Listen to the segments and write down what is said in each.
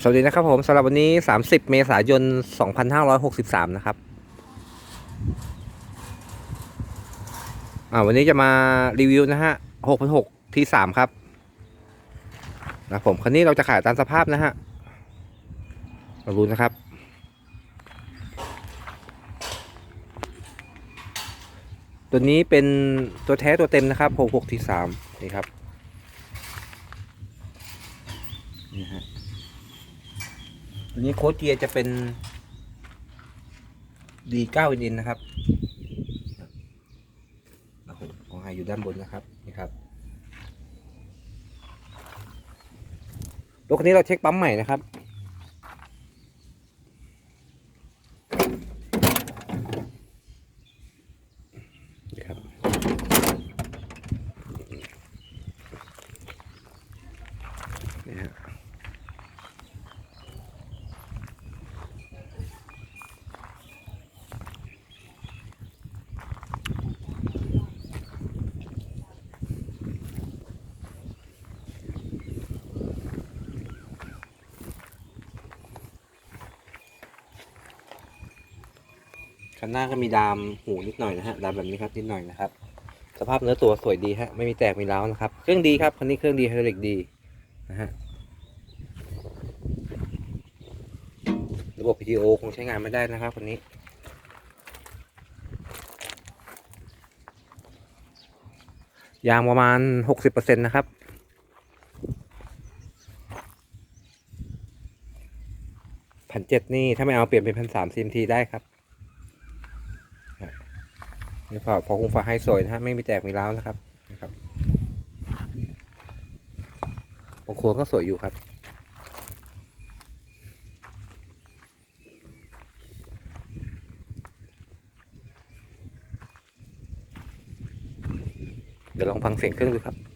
สวัสดีนะครับผมสำหรับวันนี้ 30 เมษายน 2563 นะครับวันนี้จะมารีวิวนะฮะ6,600ที่ 3 ครับนะผมคันนี้เราจะขายตามสภาพนะฮะมาดูนะครับ ตัวนี้เป็นตัวแท้ตัวเต็มนะครับ 66ที่3นี่ครับนี่ฮะ อันนี้โค้ดเกียร์จะเป็น D9 อินนะครับครับของไฮอยู่ด้านบนนะครับนี่ครับรถคันนี้เราเช็คปั๊มใหม่นะครับ คันหน้าก็มีดามหูนิดหน่อยนะฮะดามแบบนี้ครับนิดหน่อยนะครับ สภาพเนื้อตัวสวยดีฮะไม่มีแตกมีร้าวนะครับ เครื่องดีครับคันนี้เครื่องดีไฮดรอลิกดีนะฮะระบบ PTO คงใช้งานไม่ได้นะครับคันนี้ยางประมาณหกสิบเปอร์เซ็นต์นะครับ พันเจ็ดนี่ ถ้าไม่เอาเปลี่ยนเป็นพันสามซีมทีได้ครับ นี่พอพอคงฟ้าให้สวยนะฮะไม่มีแตกมีร้าวนะครับนะครับโอครัวก็สวยอยู่ครับเดี๋ยวลองฟังเสียงเครื่องดูครับ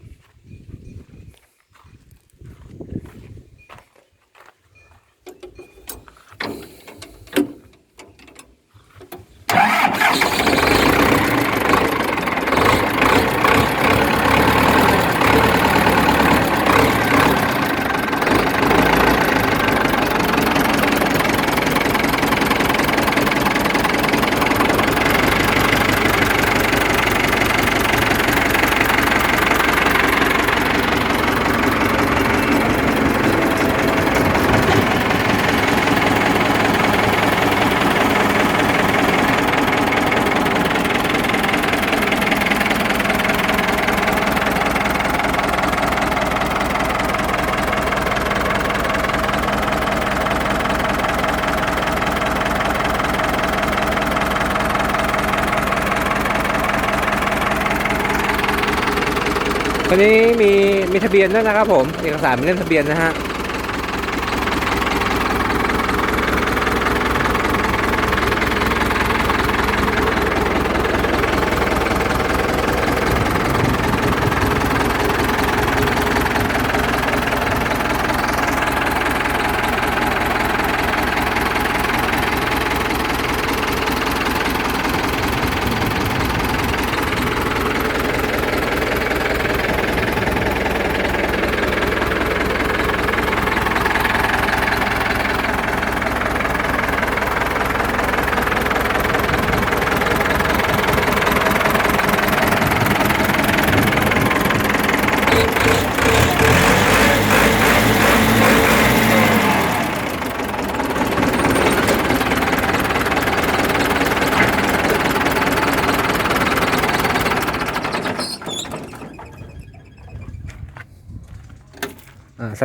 คันนี้มีมีทะเบียนด้วยนะครับผม เอกสารมีเล่มทะเบียนนะฮะ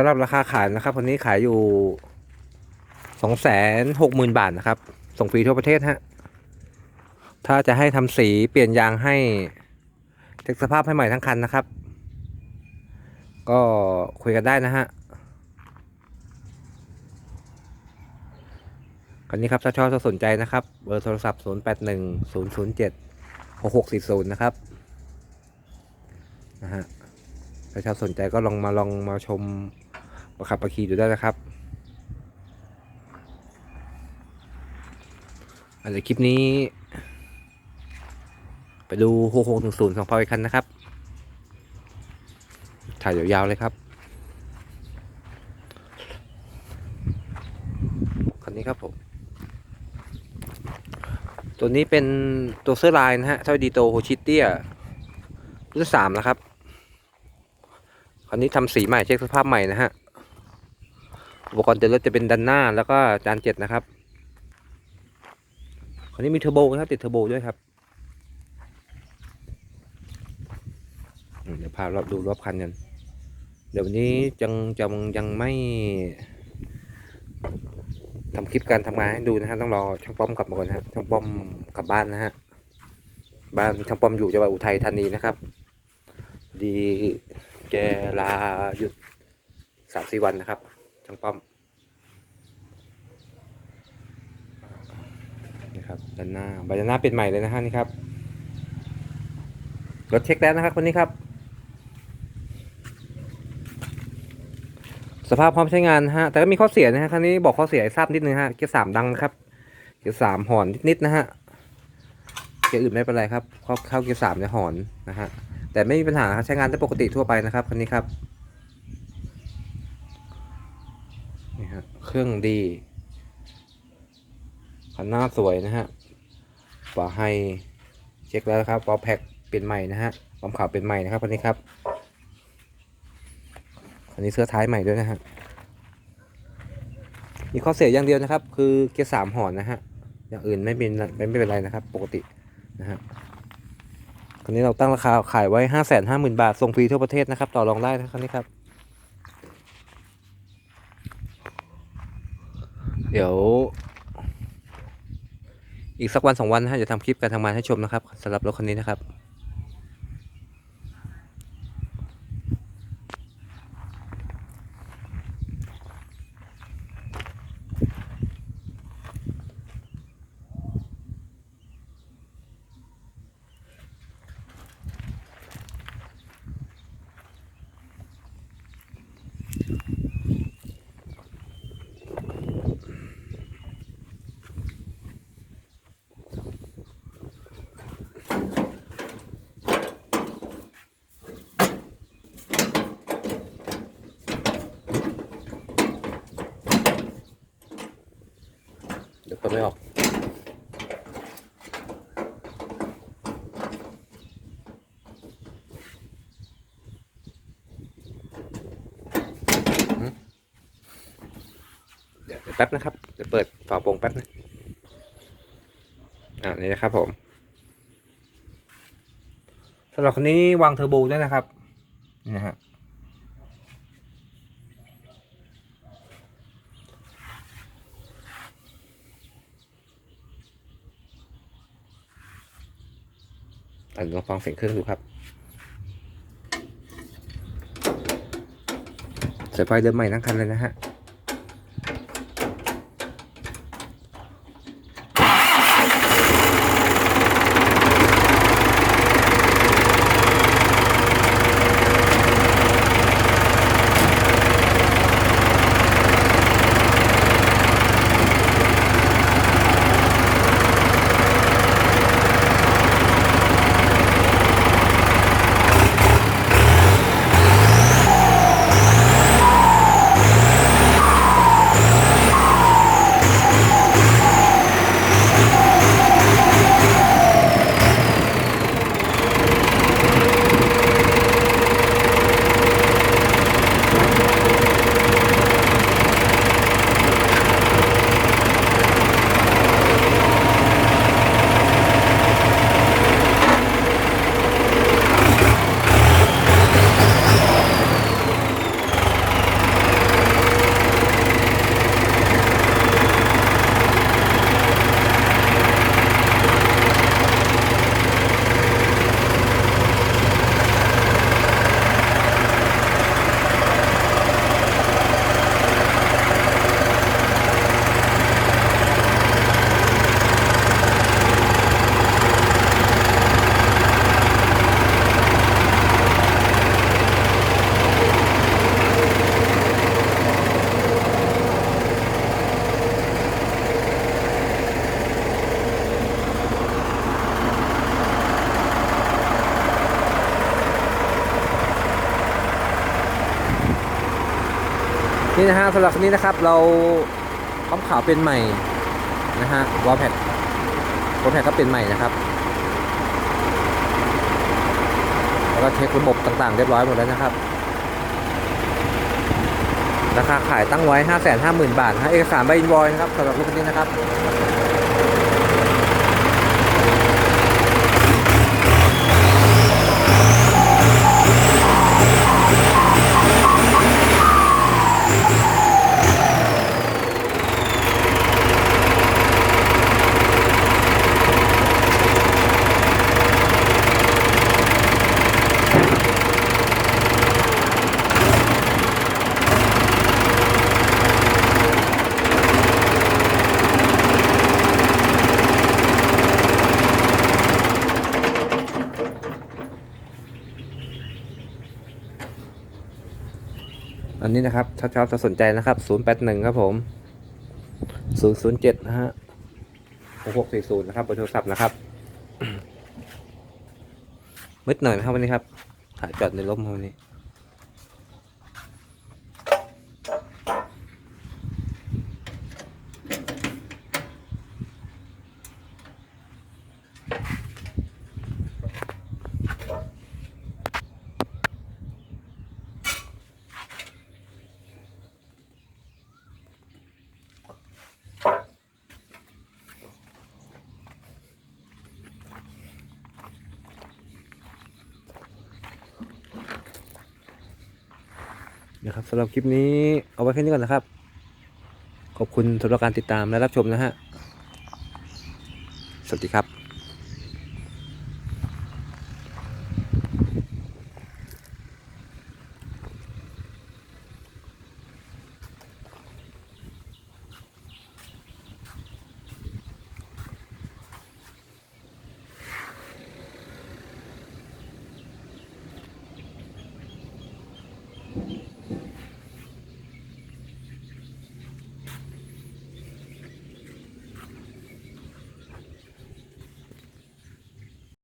สำหรับราคาขายนะครับวันนี้ขายอยู่สองแสนหกหมื่นบาทนะครับ ส่งฟรีทั่วประเทศฮะ ถ้าจะให้ทำสีเปลี่ยนยางให้เช็คสภาพให้ใหม่ทั้งคันนะครับ ก็คุยกันได้นะฮะคันนี้ครับถ้าชอบถ้าสนใจนะครับ เบอร์โทรศัพท์ 0 8 1 0 0 7 6 6 4 0 นะครับนะฮะถ้าชอบสนใจก็ลองมาลองมาชม ประขับประคีดูได้นะครับ อาจจะคลิปนี้ ไปดู6610ของพอยคันนะครับ ถ่ายยาวๆเลยครับครับผม ตัวนี้เป็นตัวเสื้อลายนะฮะเท่าดีโตโฮชิเตียรุ่นสามนะครับคันนี้ทำสีใหม่เช็คสภาพใหม่นะฮะ อุปกรณ์เดินรถจะเป็นดันหน้าแล้วก็จานเจ็ดนะครับคันนี้มีเทอร์โบนะครับติดเทอร์โบด้วยครับเดี๋ยวพาเราดูรอบคันกันเดี๋ยววันนี้ยังยังยังไม่ทำคลิปการทำงานให้ดูนะฮะต้องรอช่างป้อมกลับมาก่อนนะครับช่างป้อมกลับบ้านนะฮะบ้านช่างป้อมอยู่จังหวัดอุทัยธานีนะครับ ดีแกลาหยุดสามสี่วันนะครับ ช่างป้อมนี่ครับด้านหน้าใบด้านหน้าเป็นใหม่เลยนะฮะนี่ครับรถเช็คแล้วนะครับคนนี้ครับ สภาพพร้อมใช้งานฮะแต่ก็มีข้อเสียนะฮะคันนี้บอกข้อเสียทราบนิดนึงฮะเกียร์สามดังนะครับเกียร์สามหอนนิดๆนะฮะเกียร์อื่นไม่เป็นไรครับเข้าเข้าเกียร์สามเนี่ยหอนนะฮะแต่ไม่มีปัญหาครับใช้งานได้ปกติทั่วไปนะครับคันนี้ครับ นี่ฮะ เครื่องดีคันหน้าสวยนะฮะฝาไฮเช็คแล้วครับวอลแพ็กเปลี่ยนใหม่นะฮะความขาวเป็นใหม่นะครับคันนี้ครับอันนี้เสื้อท้ายใหม่ด้วยนะฮะมีข้อเสียอย่างเดียวนะครับ คือเกียร์สามหอนนะฮะอย่างอื่นไม่เป็นไม่เป็นไรนะครับ ปกตินะฮะคันนี้เราตั้งราคาขายไว้ห้าแสนห้าหมื่นบาทส่งฟรีทั่วประเทศนะครับ ต่อรองได้นะครับคันนี้ครับ เดี๋ยว อีกสักวันสองวันนะฮะจะทำคลิปการทำงานให้ชมนะครับสำหรับรถคันนี้นะครับ เดี๋ยวเปิดไม่ออก เดี๋ยวแป๊บนะครับเดี๋ยวเปิดฝาโปร่งแป๊บนะอ่านี่นะครับผมสำหรับคนนี้วางเทอร์โบด้วยนะครับนี่นะฮะ ลองฟังเสียงเครื่องดูครับสายไฟเดิมใหม่ทั้งคันเลยนะฮะ นี่นะฮะสำหรับคันนี้นะครับเราปั๊มขาวเป็นใหม่นะฮะวอลแพดวอลแพดก็เป็นใหม่นะครับแล้วก็เช็คระบบต่างๆ เรียบร้อยหมดแล้วนะครับ ราคาขายตั้งไว้ 5 5 0 0 0 0 บาทนะฮะเอกสารใบอินวอยนะครับสำหรับรถคันนี้นะครับ นนี้นะครับถ้าชอบจะสนใจนะครับ 081 ครับผม 007 นะฮะ6640 นะครับเบอร์โทรศัพท์นะครับมืดหน่อยนะครับวันนี้ครับถ่ายจอดในร่มวันนี้ นะครับสำหรับคลิปนี้เอาไว้แค่นี้ก่อนนะครับ ขอบคุณสำหรับการติดตามและรับชมนะฮะ สวัสดีครับ